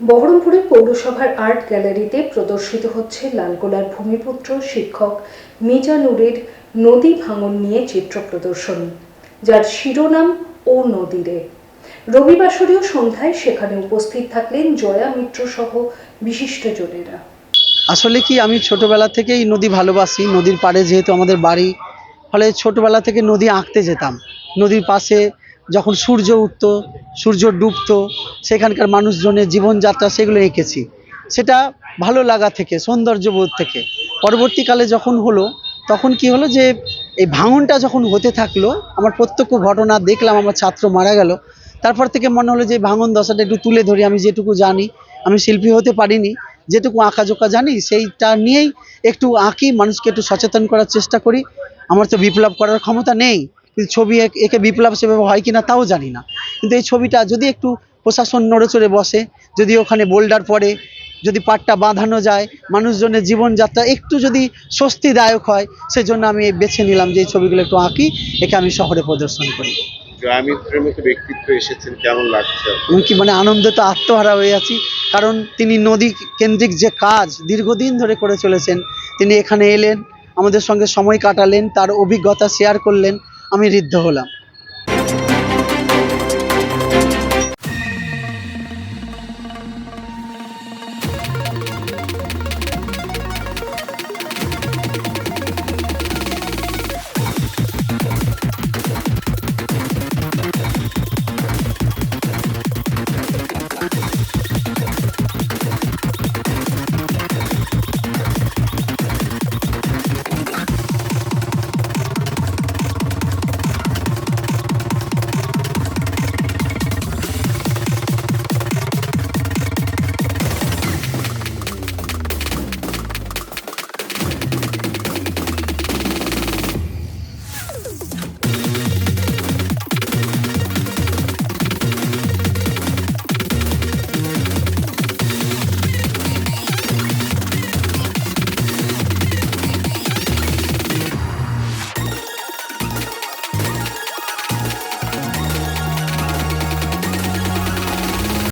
বহরমপুরে পৌরসভার আর্ট গ্যালারিতে প্রদর্শিত হচ্ছে লালগোলার ভূমিপুত্র শিক্ষক মিজানুরের নদী ভাঙন নিয়ে চিত্র প্রদর্শনী, যার শিরোনাম ও নদীরে। রবিবাসরীয় সন্ধ্যায় সেখানে উপস্থিত থাকলেন জয়া মিত্র সহ বিশিষ্টজনেরা আসলে কি আমি ছোটবেলা থেকেই নদী ভালোবাসি, নদীর পাড়ে যেহেতু আমাদের বাড়ি, ফলে ছোটবেলা থেকে নদী আঁকতে যেতাম। নদীর পাশে যখন সূর্য উঠতো, সূর্য ডুবতো, সেখানকার মানুষজনের জীবনযাত্রা সেগুলো এঁকেছি। সেটা ভালো লাগা থেকে সৌন্দর্যবোধ থেকে। পরবর্তীকালে যখন হলো, তখন কি হলো যে, এই ভাঙনটা যখন হতে থাকল, আমার প্রত্যক্ষ ঘটনা দেখলাম, আমার ছাত্র মারা গেল। তারপর থেকে মনে হলো যে ভাঙন দশাটা একটু তুলে ধরি, আমি যেটুকু জানি। আমি শিল্পী হতে পারিনি, যেটুকু আঁকা জোকা জানি, সেইটা নিয়েই একটু আঁকি, মানুষকে একটু সচেতন করার চেষ্টা করি। আমার তো বিপ্লব করার ক্ষমতা নেই। কিন্তু ছবি এঁকে- বিপ্লব সেভাবে হয় কিনা তাও জানি না। কিন্তু এই ছবিটা যদি একটু প্রশাসন নড়ে চড়ে বসে যদি ওখানে বোল্ডার পড়ে যদি পাটটা বাঁধানো যায় মানুষজনের জীবনযাত্রা একটু যদি স্বস্তিদায়ক হয় সেজন্য আমি বেছে নিলাম যে এই ছবিগুলো একটু আঁকি একে আমি শহরে প্রদর্শন করি। জয়ামিত্রের মতো ব্যক্তিত্ব এসেছেন কেমন লাগছে? এমনকি মানে আনন্দে তো আত্মহারা হয়ে আছি কারণ তিনি নদী কেন্দ্রিক যে কাজ দীর্ঘদিন ধরে করে চলেছেন তিনি এখানে এলেন আমাদের সঙ্গে সময় কাটালেন তার অভিজ্ঞতা শেয়ার করলেন আমি ঋদ্ধ হলাম।